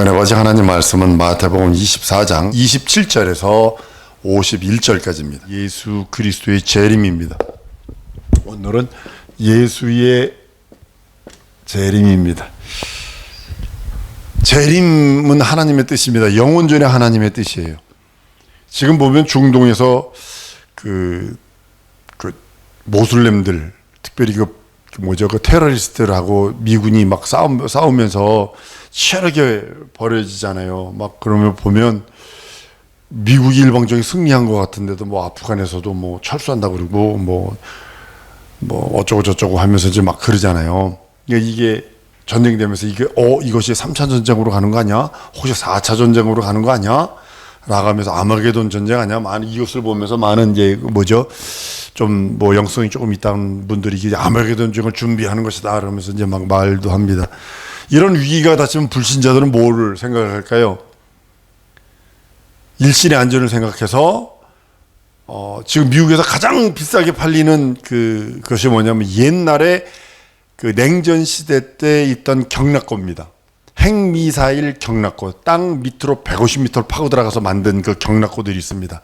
은혜 거지 하나님 말씀은 마태복음 24장 27절에서 51절까지입니다. 예수 그리스도의 재림입니다. 오늘은 예수의 재림입니다. 재림은 하나님의 뜻입니다. 영원전의 하나님의 뜻이에요. 지금 보면 중동에서 그, 그 모슬렘들 특별히 그 뭐죠 그 테러리스트들하고 미군이 막 싸움 싸우면서 치열하게 벌어지잖아요. 막 그러면 보면 미국이 일방적인 승리한 것 같은데도 뭐 아프간에서도 뭐 철수한다 그러고 뭐 뭐 어쩌고 저쩌고 하면서 이제 막 그러잖아요. 이게 전쟁 되면서 이게 어 이것이 3차 전쟁으로 가는 거 아니야? 혹시 4차 전쟁으로 가는 거 아니야? 나가면서 아마게돈 전쟁 아니야? 많은 이것을 보면서 많은 이제 그 뭐죠? 좀 뭐 영성이 조금 있다는 분들이 이게 아마게돈 전쟁을 준비하는 것이다 그러면서 이제 막 말도 합니다. 이런 위기가 닥치면 불신자들은 뭐를 생각할까요? 일신의 안전을 생각해서 어, 지금 미국에서 가장 비싸게 팔리는 그 것이 뭐냐면 옛날에 그 냉전 시대 때 있던 경락고입니다. 핵미사일 경락고, 땅 밑으로 150m를 파고 들어가서 만든 그 경락고들이 있습니다.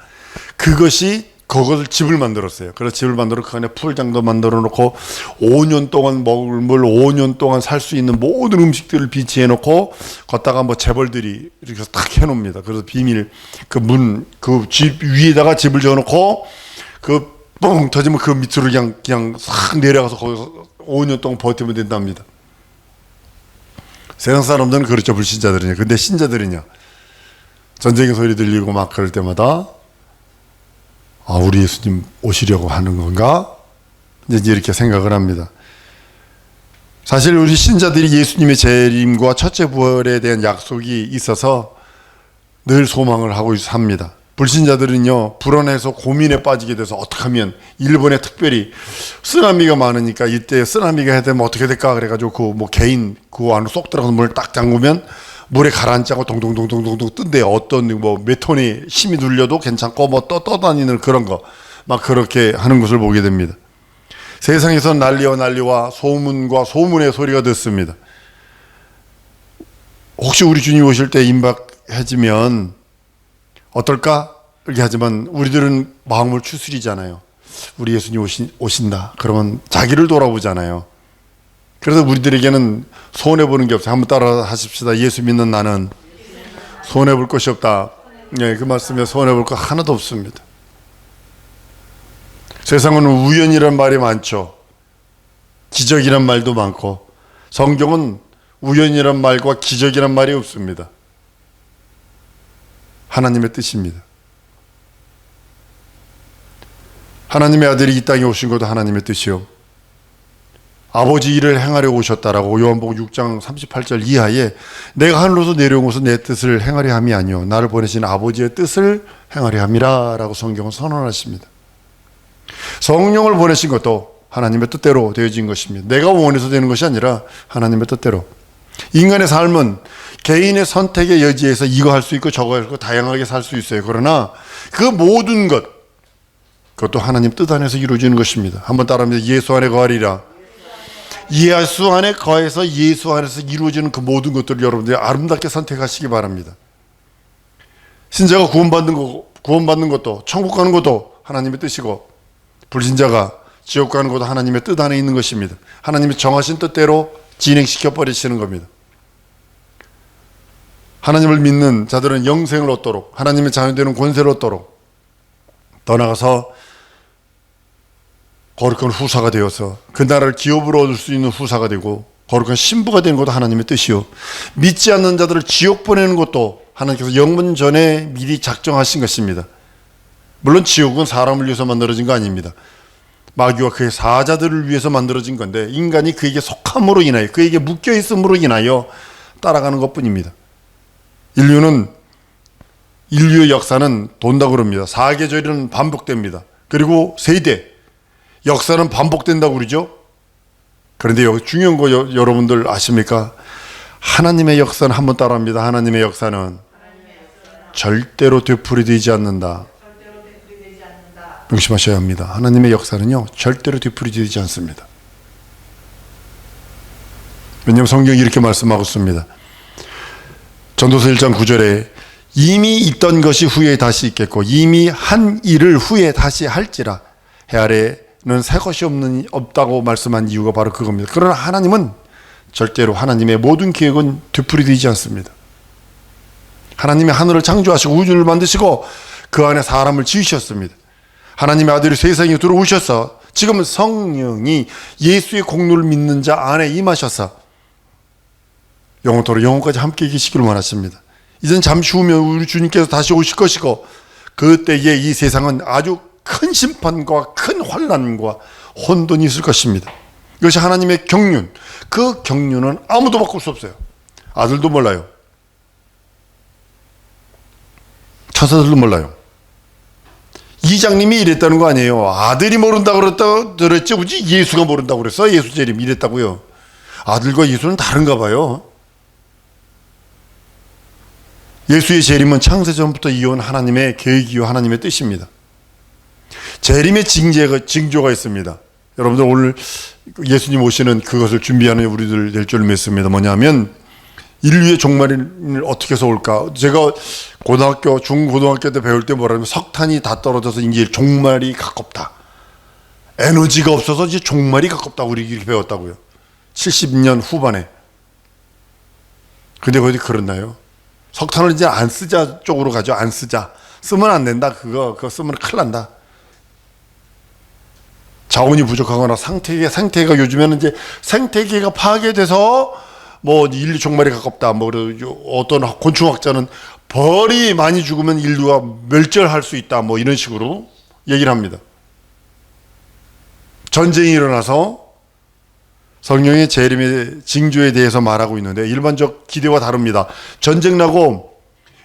그것이 그것을 집을 만들었어요. 그래서 집을 만들어 그 안에 풀장도 만들어 놓고 5년 동안 먹을 물 5년 동안 살 수 있는 모든 음식들을 비치해 놓고 걷다가 뭐 재벌들이 이렇게 딱 해놓습니다. 그래서 비밀 그 문 그 집 위에다가 집을 지어 놓고 그 뻥 터지면 그 밑으로 그냥 그냥 싹 내려가서 거기서 5년 동안 버티면 된답니다. 세상 사람들은 그렇죠 불신자들은요. 근데 신자들은요. 전쟁의 소리 들리고 막 그럴 때마다 아, 우리 예수님 오시려고 하는 건가? 이제 이렇게 생각을 합니다. 사실 우리 신자들이 예수님의 재림과 첫째 부활에 대한 약속이 있어서 늘 소망을 하고 삽니다. 불신자들은요, 불안해서 고민에 빠지게 돼서 어떻게 하면, 일본에 특별히 쓰나미가 많으니까 이때 쓰나미가 해야 되면 어떻게 될까? 그래가지고 그 뭐 개인 그 안으로 쏙 들어가서 문을 딱 잠그면 물에 가라앉자고 동동동동동동 뜬대요. 어떤 뭐 몇 톤이 힘이 눌려도 괜찮고 뭐 떠, 떠다니는 그런 거. 막 그렇게 하는 것을 보게 됩니다. 세상에서 난리와 난리와 소문과 소문의 소리가 듣습니다. 혹시 우리 주님 오실 때 임박해지면 어떨까? 이렇게 하지만 우리들은 마음을 추스리잖아요. 우리 예수님 오신, 오신다. 그러면 자기를 돌아보잖아요. 그래서 우리들에게는 손해보는 게 없어요. 한번 따라 하십시다. 예수 믿는 나는 손해볼 것이 없다. 예, 그 말씀에 손해볼 거 하나도 없습니다. 세상은 우연이란 말이 많죠. 기적이란 말도 많고, 성경은 우연이란 말과 기적이란 말이 없습니다. 하나님의 뜻입니다. 하나님의 아들이 이 땅에 오신 것도 하나님의 뜻이요. 아버지 일을 행하려 오셨다라고 요한복음 6장 38절 이하에 내가 하늘로서 내려온 것은 내 뜻을 행하려 함이 아니요 나를 보내신 아버지의 뜻을 행하려 함이라라고 성경은 선언하십니다. 성령을 보내신 것도 하나님의 뜻대로 되어진 것입니다. 내가 원해서 되는 것이 아니라 하나님의 뜻대로. 인간의 삶은 개인의 선택의 여지에서 이거 할 수 있고 저거 할 수 있고 다양하게 살 수 있어요. 그러나 그 모든 것 그것도 하나님 뜻 안에서 이루어지는 것입니다. 한번 따라합니다. 예수 안에 거하리라. 예수 안에 거해서 예수 안에서 이루어지는 그 모든 것들을 여러분들이 아름답게 선택하시기 바랍니다. 신자가 구원받는 거, 구원받는 것도, 천국 가는 것도 하나님의 뜻이고, 불신자가 지옥 가는 것도 하나님의 뜻 안에 있는 것입니다. 하나님의 정하신 뜻대로 진행시켜 버리시는 겁니다. 하나님을 믿는 자들은 영생을 얻도록, 하나님의 자녀 되는 권세를 얻도록, 더 나아가서 거룩한 후사가 되어서 그 나라를 기업으로 얻을 수 있는 후사가 되고 거룩한 신부가 되는 것도 하나님의 뜻이요. 믿지 않는 자들을 지옥 보내는 것도 하나님께서 영문 전에 미리 작정하신 것입니다. 물론 지옥은 사람을 위해서 만들어진 거 아닙니다. 마귀와 그의 사자들을 위해서 만들어진 건데 인간이 그에게 속함으로 인하여 그에게 묶여 있음으로 인하여 따라가는 것뿐입니다. 인류는 인류의 역사는 돈다 그럽니다. 사계절은 반복됩니다. 그리고 세대 역사는 반복된다고 그러죠. 그런데 중요한 거 여, 여러분들 아십니까? 하나님의 역사는 한번 따라합니다. 하나님의 역사는 절대로 되풀이되지 않는다. 명심하셔야 합니다. 하나님의 역사는요, 절대로 되풀이되지 않습니다. 왜냐하면 성경이 이렇게 말씀하고 있습니다. 전도서 1장 9절에 이미 있던 것이 후에 다시 있겠고 이미 한 일을 후에 다시 할지라 해 아래 는새 것이 없는 없다고 말씀한 이유가 바로 그겁니다. 그러나 하나님은 절대로 하나님의 모든 계획은 되풀이되지 않습니다. 하나님이 하늘을 창조하시고 우주를 만드시고 그 안에 사람을 지으셨습니다. 하나님의 아들이 세상에 들어오셔서 지금은 성령이 예수의 공로를 믿는 자 안에 임하셔서 영원토록 영원까지 함께 계시기를 원하십니다. 이젠 잠시 후면 우리 주님께서 다시 오실 것이고 그때에 이 세상은 아주 큰 심판과 큰 환란과 혼돈이 있을 것입니다. 이것이 하나님의 경륜. 그 경륜은 아무도 바꿀 수 없어요. 아들도 몰라요. 천사들도 몰라요. 이장님이 이랬다는 거 아니에요. 아들이 모른다고 그랬다, 그랬지. 굳이 예수가 모른다고 그랬어. 예수 재림 이랬다고요. 아들과 예수는 다른가 봐요. 예수의 재림은 창세 전부터 이어온 하나님의 계획이요 하나님의 뜻입니다. 재림의 징제가 징조가 있습니다. 여러분들 오늘 예수님 오시는 그것을 준비하는 우리들 될 줄 믿습니다. 뭐냐면 인류의 종말이 어떻게 해서 올까? 제가 고등학교, 중고등학교 때 배울 때 뭐라면 석탄이 다 떨어져서 이제 종말이 가깝다. 에너지가 없어서 이제 종말이 가깝다. 우리 배웠다고요. 70년 후반에. 근데 어디 그렇나요? 석탄을 이제 안 쓰자 쪽으로 가죠. 안 쓰자. 쓰면 안 된다. 그거, 그거 쓰면 큰일 난다. 자원이 부족하거나 생태계, 생태계가 요즘에는 이제 생태계가 파괴돼서 뭐 인류 종말에 가깝다. 뭐 어떤 곤충학자는 벌이 많이 죽으면 인류가 멸절할 수 있다. 뭐 이런 식으로 얘기를 합니다. 전쟁이 일어나서 성령의 재림의 징조에 대해서 말하고 있는데 일반적 기대와 다릅니다. 전쟁 나고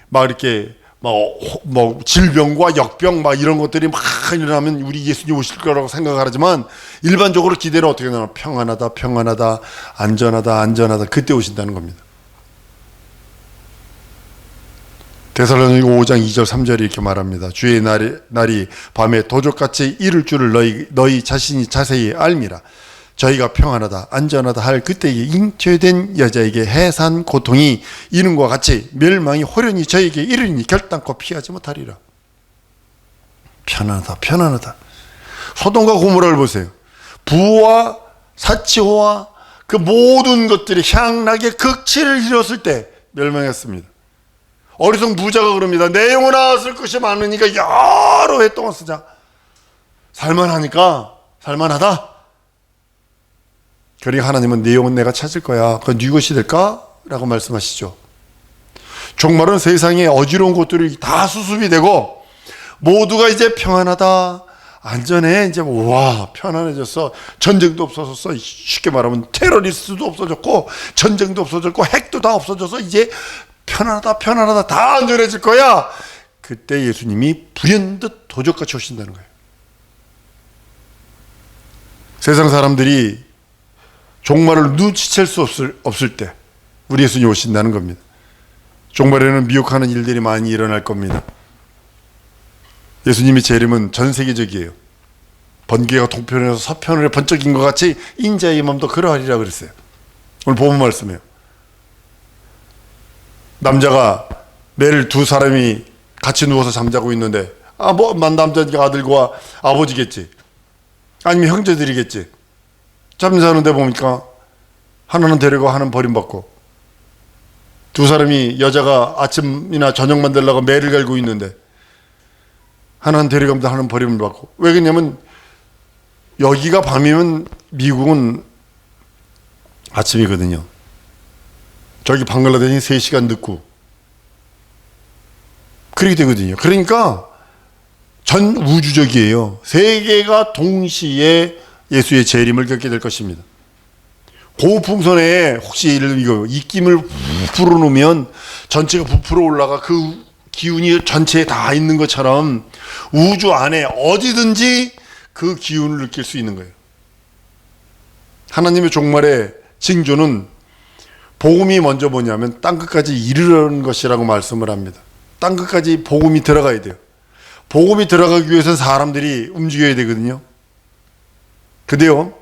막 이렇게 뭐, 뭐 질병과 역병 막 이런 것들이 막 일어나면 우리 예수님 오실 거라고 생각하지만 일반적으로 기대는 어떻게 되나 평안하다 평안하다 안전하다 안전하다 그때 오신다는 겁니다. 데살로니가 5장 2절 3절이 이렇게 말합니다. 주의 날이, 날이 밤에 도적같이 이를 줄을 너희, 너희 자신이 자세히 알미라. 저희가 평안하다 안전하다 할 그때에 잉태된 여자에게 해산 고통이 이는과 같이 멸망이 호련히 저에게 이르니 결단코 피하지 못하리라. 편안하다 편안하다. 소돔과 고모라를 보세요. 부와 사치호와 그 모든 것들이 향락의 극치를 이뤘을 때 멸망했습니다. 어리석 부자가 그럽니다. 내 영혼아 쓸 것이 많으니까 여러 해 동안 쓰자. 살만하니까 살만하다. 그러니 하나님은 내 영혼 내가 찾을 거야. 그건 네 것이 될까? 라고 말씀하시죠. 종말은 세상에 어지러운 것들이 다 수습이 되고 모두가 이제 평안하다. 안전해. 이제 와, 편안해졌어. 전쟁도 없어졌어. 쉽게 말하면 테러리스트도 없어졌고 전쟁도 없어졌고 핵도 다 없어져서 이제 편안하다. 편안하다. 다 안전해질 거야. 그때 예수님이 불현듯 도적같이 오신다는 거예요. 세상 사람들이 종말을 눈치챌 수 없을, 없을 때 우리 예수님 오신다는 겁니다. 종말에는 미혹하는 일들이 많이 일어날 겁니다. 예수님의 재림은 전 세계적이에요. 번개가 동편에서 서편을 번쩍인 것 같이 인자의 마음도 그러하리라 그랬어요. 오늘 보면 말씀이에요. 남자가 매일 두 사람이 같이 누워서 잠자고 있는데 아, 뭐, 남자니까 아들과 아버지겠지. 아니면 형제들이겠지. 잠자는데 보니까 하나는 데리고 하나는 버림받고 두 사람이 여자가 아침이나 저녁 만들려고 매를 갈고 있는데 하나는 데려가면서 하나는 버림을 받고 왜 그러냐면 여기가 밤이면 미국은 아침이거든요. 저기 방글라데시 3시간 늦고 그렇게 되거든요. 그러니까 전 우주적이에요. 세계가 동시에 예수의 재림을 겪게 될 것입니다. 고풍선에 혹시 이거 입김을 불어놓으면 전체가 부풀어 올라가 그 기운이 전체에 다 있는 것처럼 우주 안에 어디든지 그 기운을 느낄 수 있는 거예요. 하나님의 종말의 징조는 복음이 먼저 뭐냐면 땅 끝까지 이르는 것이라고 말씀을 합니다. 땅 끝까지 복음이 들어가야 돼요. 복음이 들어가기 위해서 사람들이 움직여야 되거든요. 근데요,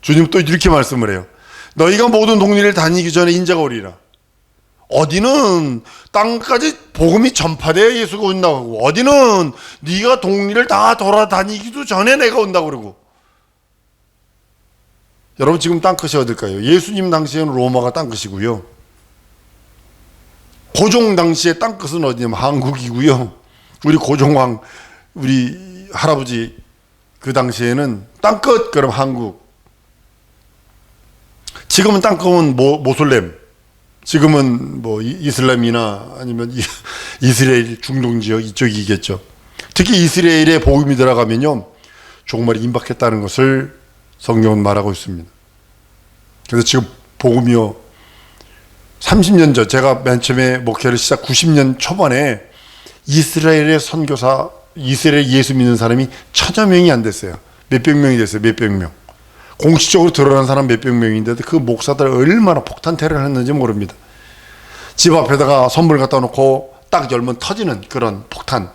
주님 또 이렇게 말씀을 해요. 너희가 모든 동리를 다니기 전에 인자가 오리라. 어디는 땅까지 복음이 전파되어 예수가 온다고 하고 어디는 네가 동리를 다 돌아다니기도 전에 내가 온다고 그러고 여러분 지금 땅끝이 어딜까요? 예수님 당시에는 로마가 땅끝이고요. 고종 당시에 땅끝은 어디냐면 한국이고요. 우리 고종왕 우리 할아버지 그 당시에는 땅끝 그럼 한국. 지금은 땅끝은 모, 모슬렘. 지금은 뭐 이- 이슬람이나 아니면 이- 이스라엘 중동 지역 이쪽이겠죠. 특히 이스라엘에 복음이 들어가면요. 종말이 임박했다는 것을 성경은 말하고 있습니다. 그래서 지금 복음이요. 30년 전 제가 맨 처음에 목회를 시작 90년 초반에 이스라엘의 선교사 이스라엘 예수 믿는 사람이 천여 명이 안 됐어요. 몇백 명이 됐어요. 몇백 명. 공식적으로 드러난 사람 몇백 명인데도 그 목사들 얼마나 폭탄 테러를 했는지 모릅니다. 집 앞에다가 선물 갖다 놓고 딱 열면 터지는 그런 폭탄.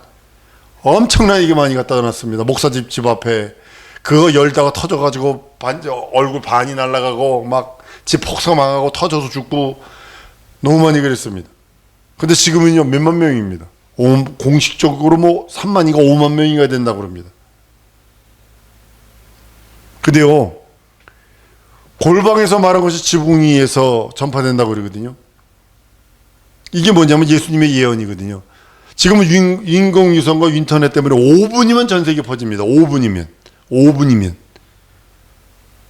엄청나게 많이 갖다 놨습니다. 목사 집 집 앞에 그거 열다가 터져가지고 반, 얼굴 반이 날아가고 막 집 폭사 망하고 터져서 죽고 너무 많이 그랬습니다. 근데 지금은요 몇만 명입니다. 오- 공식적으로 뭐 3만이가 5만 명이가 된다고 그럽니다. 근데요 골방에서 말한 것이 지붕 위에서 전파된다고 그러거든요. 이게 뭐냐면 예수님의 예언이거든요. 지금은 인- 인공위성과 인터넷 때문에 5분이면 전 세계 퍼집니다. 5분이면. 5분이면.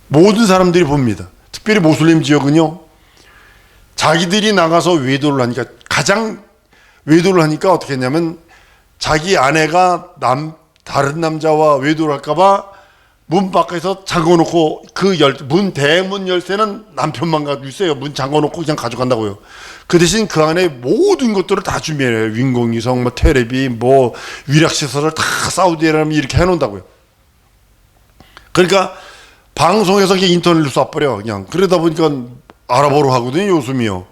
모든 사람들이 봅니다. 특별히 모슬림 지역은요. 자기들이 나가서 외도를 하니까 가장 외도를 하니까 어떻게 했냐면 자기 아내가 남 다른 남자와 외도를 할까봐 문 밖에서 잠궈놓고 그 열 문 대문 열쇠는 남편만 가지고 있어요. 문 잠궈놓고 그냥 가져간다고요. 그 대신 그 안에 모든 것들을 다 준비해요. 윈공위성, 뭐 테레비, 뭐 위락 시설을 다 사우디아라비아 이렇게 해놓는다고요. 그러니까 방송에서 그냥 인터넷로 쏴버려 그냥 그러다 보니까 알아보러 하거든요 요즘이요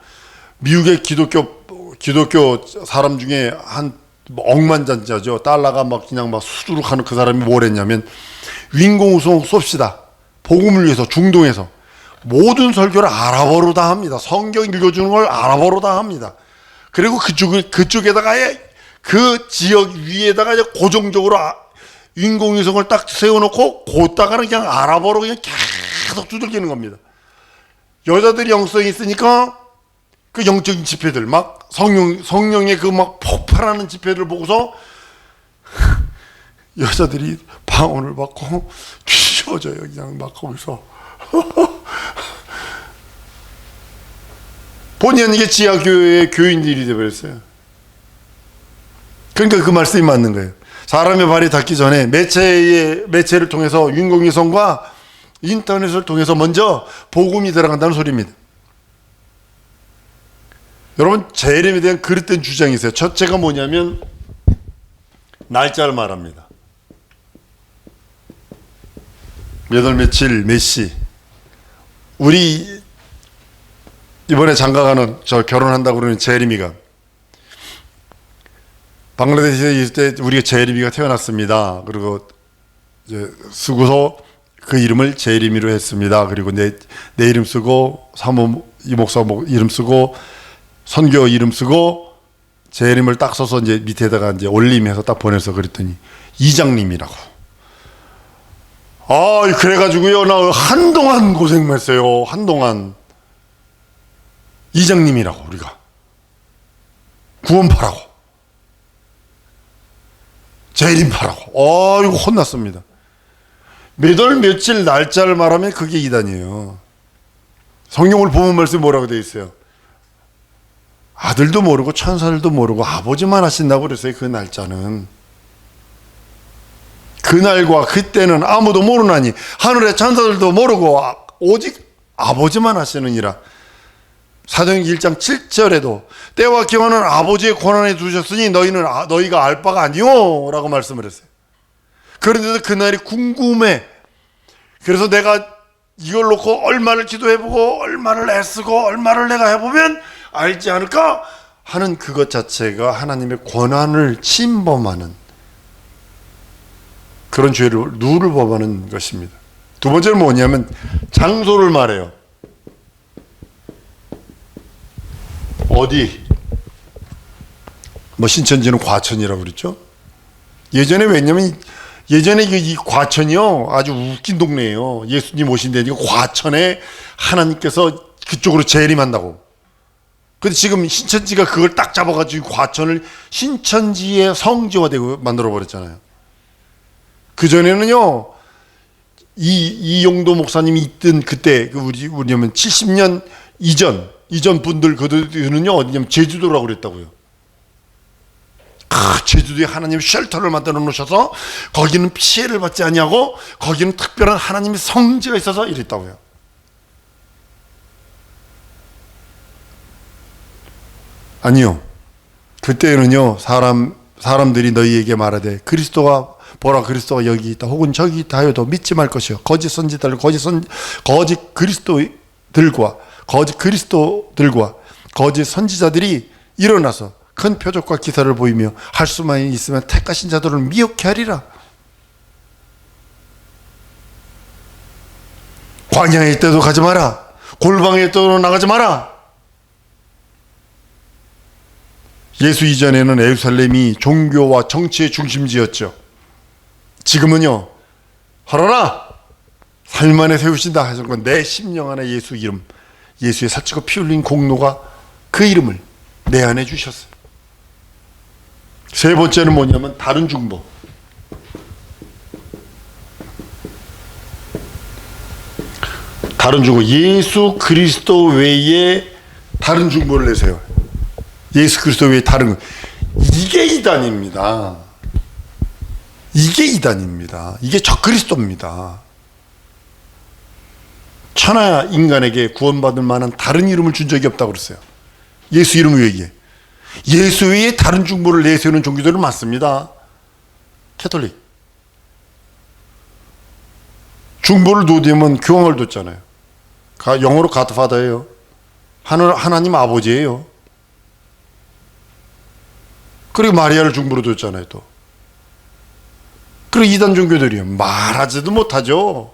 미국의 기독교 기독교 사람 중에 한 억만장자죠. 달러가 막 그냥 막 수두룩 하는 그 사람이 뭘 했냐면 윈공우송 쏩시다. 복음을 위해서 중동에서. 모든 설교를 아랍어로 다 합니다. 성경 읽어주는 걸 아랍어로 다 합니다. 그리고 그쪽 그쪽에다가 그 지역 위에다가 고정적으로 아- 인공위성을 딱 세워놓고 곧다가는 그냥 아랍어로 그냥 계속 두들기는 겁니다. 여자들이 영성이 있으니까 그 영적인 집회들 막 성령 성령의 그 막 폭발하는 집회들 보고서 여자들이 방언을 받고 뒤집어져요 그냥 막 거기서 본의 아니게 지하교회의 교인들이 되버렸어요. 그러니까 그 말씀이 맞는 거예요. 사람의 발이 닿기 전에 매체의 매체를 통해서 인공위성과 인터넷을 통해서 먼저 복음이 들어간다는 소리입니다. 여러분 재림에 대한 그릇된 주장이 있어요. 첫째가 뭐냐면 날짜를 말합니다. 몇 월 며칠 몇 시. 우리 이번에 장가가는 저 결혼한다고 그러는 재림이가 방글라데시에 있을 때 우리가 제리미가 태어났습니다. 그리고 이제 쓰고서 그 이름을 제리미로 했습니다. 그리고 내, 내 이름 쓰고 사모 이 목사 목 이름 쓰고 선교 이름 쓰고 제 이름을 딱 써서 이제 밑에다가 이제 올림해서 딱 보내서 그랬더니 이장님이라고. 아 그래가지고요 나 한동안 고생했어요. 한동안 이장님이라고 우리가 구원파라고. 재림파라고. 어, 이거 혼났습니다. 몇월 며칠 날짜를 말하면 그게 이단이에요. 성경을 보면 말씀 뭐라고 되어 있어요? 아들도 모르고 천사들도 모르고 아버지만 하신다고 그랬어요. 그 날짜는. 그날과 그때는 아무도 모르나니 하늘의 천사들도 모르고 아- 오직 아버지만 하시느니라. 사도행 1장 7절에도 때와 기원은 아버지의 권한에 두셨으니 너희는 아- 너희가 알 바가 아니오 라고 말씀을 했어요. 그런데도 그날이 궁금해. 그래서 내가 이걸 놓고 얼마를 기도해보고 얼마를 애쓰고 얼마를 내가 해보면 알지 않을까 하는 그것 자체가 하나님의 권한을 침범하는 그런 죄를 누를 범하는 것입니다. 두 번째는 뭐냐면 장소를 말해요. 어디 뭐 신천지는 과천이라고 그랬죠. 예전에 왜냐면 예전에 이- 이 과천이요 아주 웃긴 동네예요. 예수님 오신 데니까 과천에 하나님께서 그쪽으로 재림한다고. 근데 지금 신천지가 그걸 딱 잡아가지고 과천을 신천지의 성지화되고 만들어 버렸잖아요. 그 전에는요 이 이용도 목사님이 있던 그때 그 우리 우리냐면 70년 이전 이전 분들 그들은요 어디냐면 제주도라고 그랬다고요. 아, 제주도에 하나님 쉘터를 만들어 놓으셔서 거기는 피해를 받지 아니하고 거기는 특별한 하나님의 성지가 있어서 이랬다고요. 아니요. 그때는요 사람 사람들이 너희에게 말하되 그리스도가 보라 그리스도가 여기 있다 혹은 저기 있다 하여도 믿지 말 것이요 거짓 선지자들 거짓 선 거짓 그리스도들과 거짓 그리스도들과 거짓 선지자들이 일어나서 큰 표적과 기사를 보이며 할 수만 있으면 택하신 자들을 미혹해 하리라. 광야에 있다도 가지 마라. 골방에 있다도 나가지 마라. 예수 이전에는 에루살렘이 종교와 정치의 중심지였죠. 지금은요, 하라라! 삶 안에 세우신다 하신 내 심령 안에 예수 이름, 예수의 살찌고 피 흘린 공로가 그 이름을 내 안에 주셨어요. 세 번째는 뭐냐면 다른 중보. 다른 중보. 예수 그리스도 외에 다른 중보를 내세요. 예수 그리스도 외에 다른 거. 이게 이단입니다. 이게 이단입니다. 이게 적그리스도입니다. 천하 인간에게 구원받을 만한 다른 이름을 준 적이 없다고 그랬어요. 예수 이름 외에. 예수 외에 다른 중보를 내세우는 종교들은 많습니다. 캐톨릭. 중보를 도되면 교황을 뒀잖아요. 가- 영어로 가드파더예요. 하나님 아버지예요. 그리고 마리아를 중보로 뒀잖아요, 또. 그리고 이단 종교들이요. 말하지도 못하죠.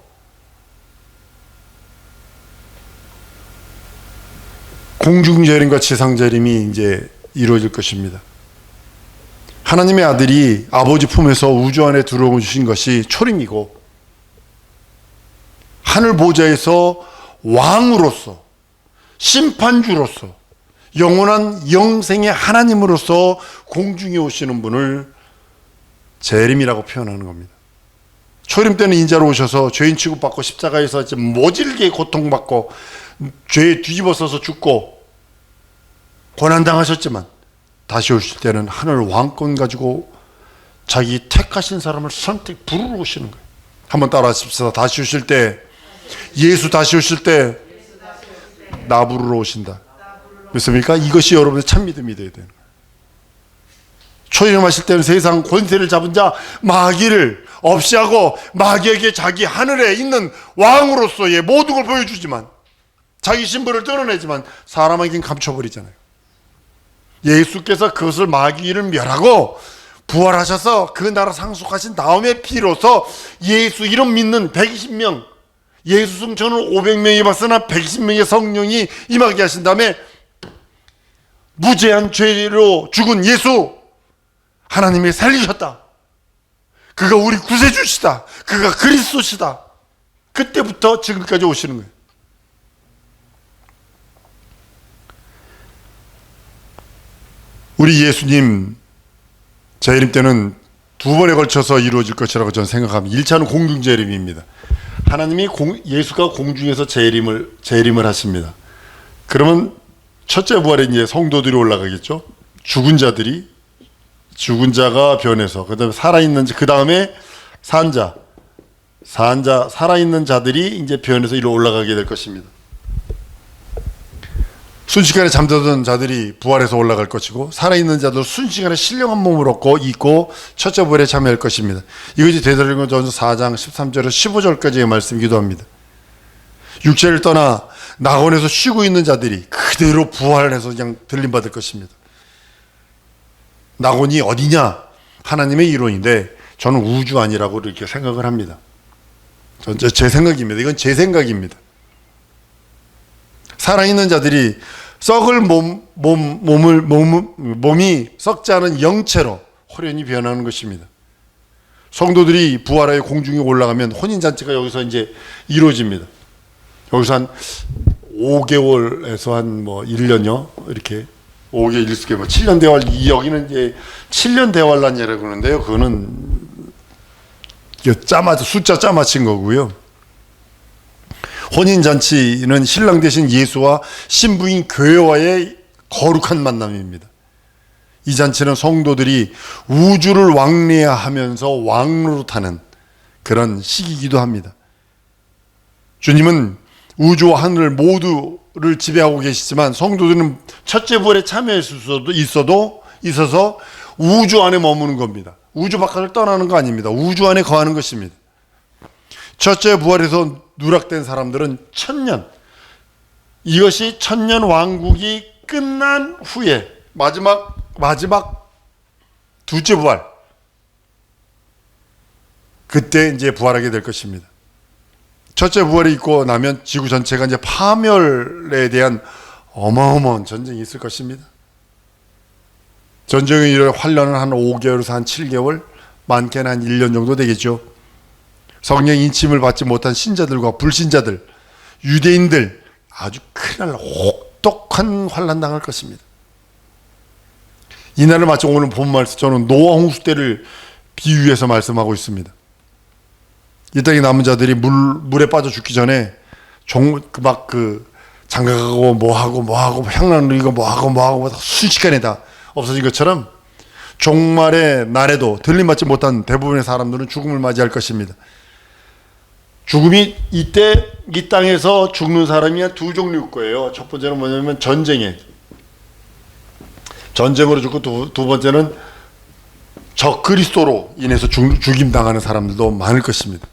공중재림과 지상재림이 이제 이루어질 것입니다. 하나님의 아들이 아버지 품에서 우주 안에 들어오신 것이 초림이고 하늘 보좌에서 왕으로서 심판주로서 영원한 영생의 하나님으로서 공중에 오시는 분을 재림이라고 표현하는 겁니다. 초림 때는 인자로 오셔서 죄인 취급받고 십자가에서 모질게 고통받고 죄에 뒤집어서서 죽고 고난당하셨지만 다시 오실 때는 하늘 왕권 가지고 자기 택하신 사람을 선택 부르러 오시는 거예요. 한번 따라하십시다. 다시 오실 때 예수 다시 오실 때 나 부르러 오신다. 믿습니까? 이것이 여러분의 참 믿음이 되어야 되는 거예요. 초임하실 때는 세상 권세를 잡은 자 마귀를 없이 하고 마귀에게 자기 하늘에 있는 왕으로서의 모든 걸 보여주지만 자기 신분을 드러내지만 사람에겐 감춰버리잖아요. 예수께서 그것을 마귀를 멸하고 부활하셔서 그 나라 상속하신 다음에 피로서 예수 이름 믿는 120명 예수 승천을 500명이 봤으나 120명의 성령이 임하게 하신 다음에 무죄한 죄로 죽은 예수 하나님이 살리셨다. 그가 우리 구세주시다. 그가 그리스도시다. 그때부터 지금까지 오시는 거예요. 우리 예수님 재림 때는 두 번에 걸쳐서 이루어질 것이라고 저는 생각합니다. 1차는 공중 재림입니다. 하나님이 공, 예수가 공중에서 재림을 재림을 하십니다. 그러면 첫째 부활에 이제 성도들이 올라가겠죠. 죽은 자들이 죽은 자가 변해서 그다음에 살아 있는 그 다음에 산자 산자 살아 있는 자들이 이제 변해서 이로 올라가게 될 것입니다. 순식간에 잠들던 자들이 부활해서 올라갈 것이고 살아있는 자들 순식간에 신령한 몸을 얻고 있고 첫째 부활에 참여할 것입니다. 이것이 대사령전서 4장 13절에서 15절까지의 말씀이기도 합니다. 육체를 떠나 낙원에서 쉬고 있는 자들이 그대로 부활해서 그냥 들림받을 것입니다. 낙원이 어디냐? 하나님의 이론인데 저는 우주 아니라고 이렇게 생각을 합니다. 전제 생각입니다. 이건 제 생각입니다. 살아있는 자들이 썩을 몸, 몸, 몸을, 몸, 몸이 썩지 않은 영체로 호련히 변하는 것입니다. 성도들이 부활하여 공중에 올라가면 혼인잔치가 여기서 이제 이루어집니다. 여기서 한 5개월에서 한 뭐 1년요? 이렇게 5개월, 1개월, 뭐 7년 대활, 이 여기는 이제 7년 대활란이라고 그러는데요. 그거는 짜맞, 숫자 짜맞힌 거고요. 혼인 잔치는 신랑 대신 예수와 신부인 교회와의 거룩한 만남입니다. 이 잔치는 성도들이 우주를 왕래하면서 왕으로 타는 그런 시기이기도 합니다. 주님은 우주와 하늘 모두를 지배하고 계시지만 성도들은 첫째 부활에 참여할 수도 있어도 있어서 우주 안에 머무는 겁니다. 우주 바깥을 떠나는 거 아닙니다. 우주 안에 거하는 것입니다. 첫째 부활에서 누락된 사람들은 천년 이것이 천년 왕국이 끝난 후에 마지막 마지막 둘째 부활 그때 이제 부활하게 될 것입니다. 첫째 부활이 있고 나면 지구 전체가 이제 파멸에 대한 어마어마한 전쟁이 있을 것입니다. 전쟁의 일을 환란은 한 5개월에서 한 7개월, 많게는 한 1년 정도 되겠죠. 성령 인침을 받지 못한 신자들과 불신자들, 유대인들 아주 큰일 혹독한 환란 당할 것입니다. 이날을 마치 오늘 본 말씀 저는 노아 홍수 때를 비유해서 말씀하고 있습니다. 이 땅에 남은 자들이 물 물에 빠져 죽기 전에 종막그 그 장가가고 뭐 하고 뭐 하고 향난 누리고 뭐 하고 뭐 하고 다 순식간에 다 없어진 것처럼 종말의 날에도 들림받지 못한 대부분의 사람들은 죽음을 맞이할 것입니다. 죽음이 이때 이 땅에서 죽는 사람이 한두 종류일 거예요. 첫 번째는 뭐냐면 전쟁에 전쟁으로 죽고 두, 두 번째는 적 그리스도로 인해서 죽, 죽임 당하는 사람들도 많을 것입니다.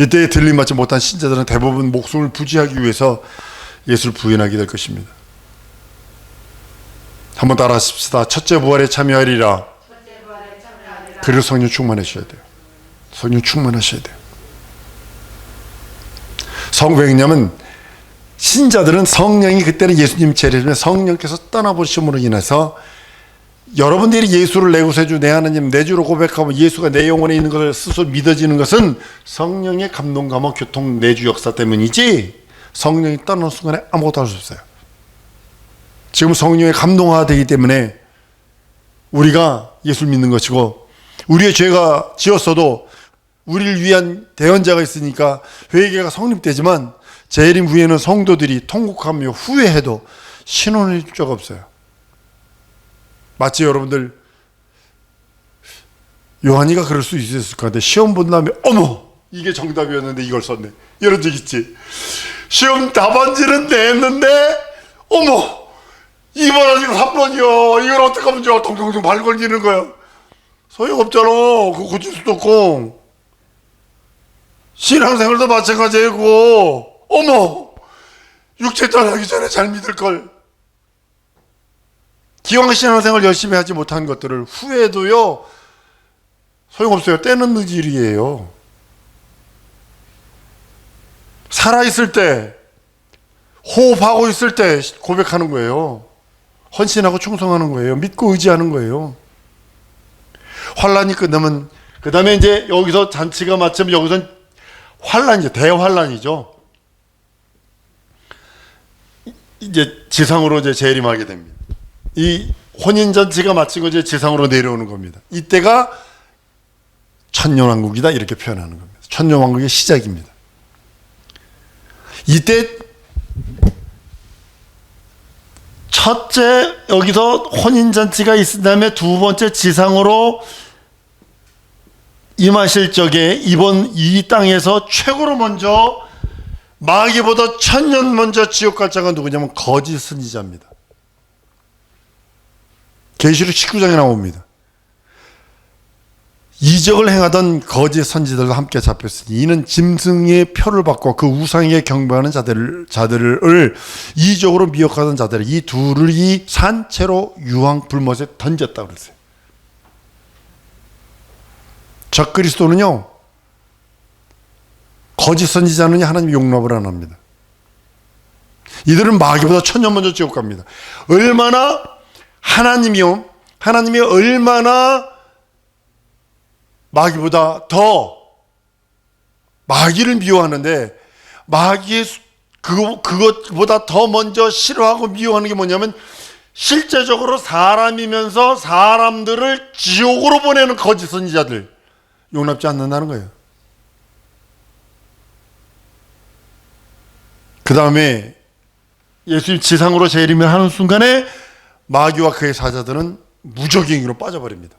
이때 들림받지 못한 신자들은 대부분 목숨을 부지하기 위해서 예수를 부인하게 될 것입니다. 한번 따라 하십시다. 첫째 부활에 참여하리라. 그리고 성령 충만하셔야 돼요. 성령 충만하셔야 돼요. 성 왜냐면 신자들은 성령이 그때는 예수님 재림에 성령께서 떠나보심으로 인해서 여러분들이 예수를 내 구세주 내 하나님 내 주로 고백하고 예수가 내 영혼에 있는 것을 스스로 믿어지는 것은 성령의 감동 감화 교통 내주 역사 때문이지 성령이 떠나는 순간에 아무것도 할 수 없어요. 지금 성령의 감동화 되기 때문에 우리가 예수를 믿는 것이고 우리의 죄가 지었어도 우리를 위한 대언자가 있으니까 회개가 성립되지만 재림 후에는 성도들이 통곡하며 후회해도 줄 자가 없어요. 마치 여러분들 요한이가 그럴 수 있었을 것 같아. 시험 본 다음에 어머 이게 정답이었는데 이걸 썼네. 이런 적 있지. 시험 답안지는 냈는데 어머 2번 아니고 3번이요. 이걸 어떻게 하면 좋아. 동동동 발 걸리는 거야. 소용없잖아. 그거 고칠 수도 없고. 신앙생활도 마찬가지고 어머 육체 떠나기 전에 잘 믿을 걸 기왕 신앙생활 열심히 하지 못한 것들을 후회도요 소용없어요 때는 늦일이에요 살아있을 때 호흡하고 있을 때 고백하는 거예요 헌신하고 충성하는 거예요 믿고 의지하는 거예요 환란이 끝나면 그 다음에 이제 여기서 잔치가 마치면 여기선 환란이죠. 대환란이죠. 이제 지상으로 이제 재림하게 됩니다. 이 혼인잔치가 마치고 이제 지상으로 내려오는 겁니다. 이때가 천년 왕국이다 이렇게 표현하는 겁니다. 천년 왕국의 시작입니다. 이때 첫째 여기서 혼인 잔치가 있은 다음에 두 번째 지상으로 임하실 적에 이번 이 땅에서 최고로 먼저 마귀보다 천년 먼저 지옥 갈 자가 누구냐면 거짓 선지자입니다. 계시록 19장에 나옵니다. 이적을 행하던 거짓 선지들과 함께 잡혔으니 이는 짐승의 표를 받고 그 우상에게 경배하는 자들을 자들을 이적으로 미혹하던 자들 이 둘이 산채로 유황 불못에 던졌다 그랬어요. 적 그리스도는요 거짓 선지자는 하나님 용납을 안 합니다. 이들은 마귀보다 천년 먼저 지옥 갑니다. 얼마나 하나님이요. 하나님이 얼마나 마귀보다 더 마귀를 미워하는데 마귀의 그것보다 더 먼저 싫어하고 미워하는 게 뭐냐면 실제적으로 사람이면서 사람들을 지옥으로 보내는 거짓 선지자들 용납지 않는다는 거예요. 그 다음에 예수님 지상으로 재림을 하는 순간에 마귀와 그의 사자들은 무적행위로 빠져버립니다.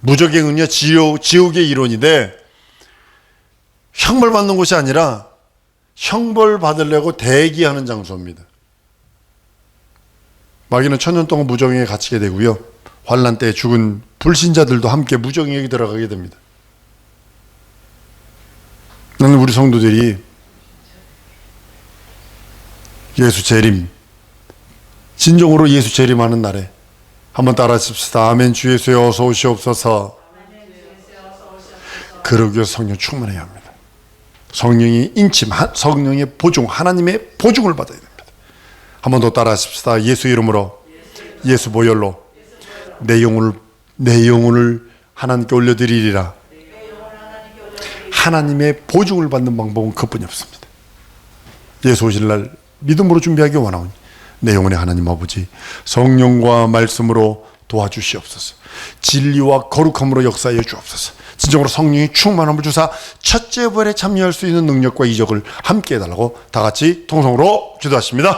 무적행은요 지옥, 지옥의 이론인데 형벌 받는 곳이 아니라 형벌 받으려고 대기하는 장소입니다. 마귀는 천년 동안 무정에 갇히게 되고요. 환란 때 죽은 불신자들도 함께 무정에 들어가게 됩니다. 나는 우리 성도들이 예수 재림 진정으로 예수 재림하는 날에 한번 따라하십시다. 아멘 주 예수여 어서 오시옵소서. 그러기 위해서 성령 충만해야 합니다. 성령이 인침, 하- 성령의 보증, 하나님의 보증을 받아야 됩니다. 한번 더 따라하십시다. 예수 이름으로, 예수 보혈로 내 영혼을 내 영혼을 하나님께 올려드리리라. 하나님의 보증을 받는 방법은 그뿐이 없습니다. 예수 오실 날 믿음으로 준비하기 원하오니 내 영혼의 하나님 아버지 성령과 말씀으로 도와주시옵소서. 진리와 거룩함으로 역사해 주옵소서. 진정으로 성령이 충만함을 주사 첫째 부활에 참여할 수 있는 능력과 이적을 함께 해달라고 다 같이 통성으로 기도하십니다.